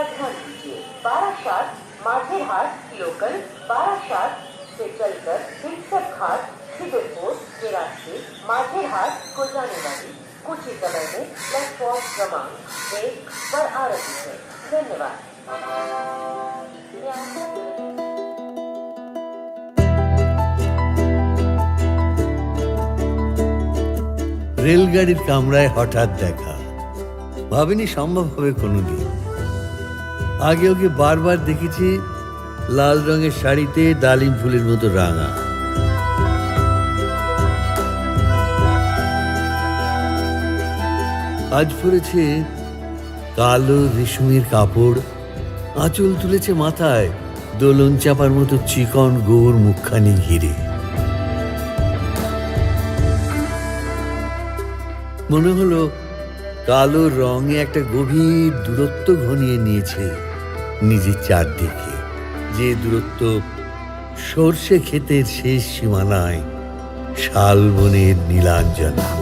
पर ध्यान दीजिए बारासात माझेरहाट लोकल बारासात से चलकर हिंसक घाट खिदरपुर के रास्ते माझेरहाट को जाने वाली कुछ ही समय में प्लेटफॉर्म क्रमांक एक पर आ रही है धन्यवाद রেলগাড়ির কামরায় হঠাৎ দেখা ভাবিনি সম্ভব হবে কোনোদিন আগে ওকে বারবার দেখেছি লাল রঙের শাড়িতে ডালিম ফুলের মতো রাঙা। আজ পরেছে কালো রেশমের কাপড়, আঁচল তুলেছে মাথায় দোলন চাপার মতো চিকন গোর মুখখানি ঘিরে। মনে হলো কালো রঙে একটা গভীর দূরত্ব ঘনিয়ে নিয়েছে। নিজের চারদিকে। যে দূরত্ব সর্ষে ক্ষেতের শেষ সীমানায় শালবনের নীলাঞ্জনা।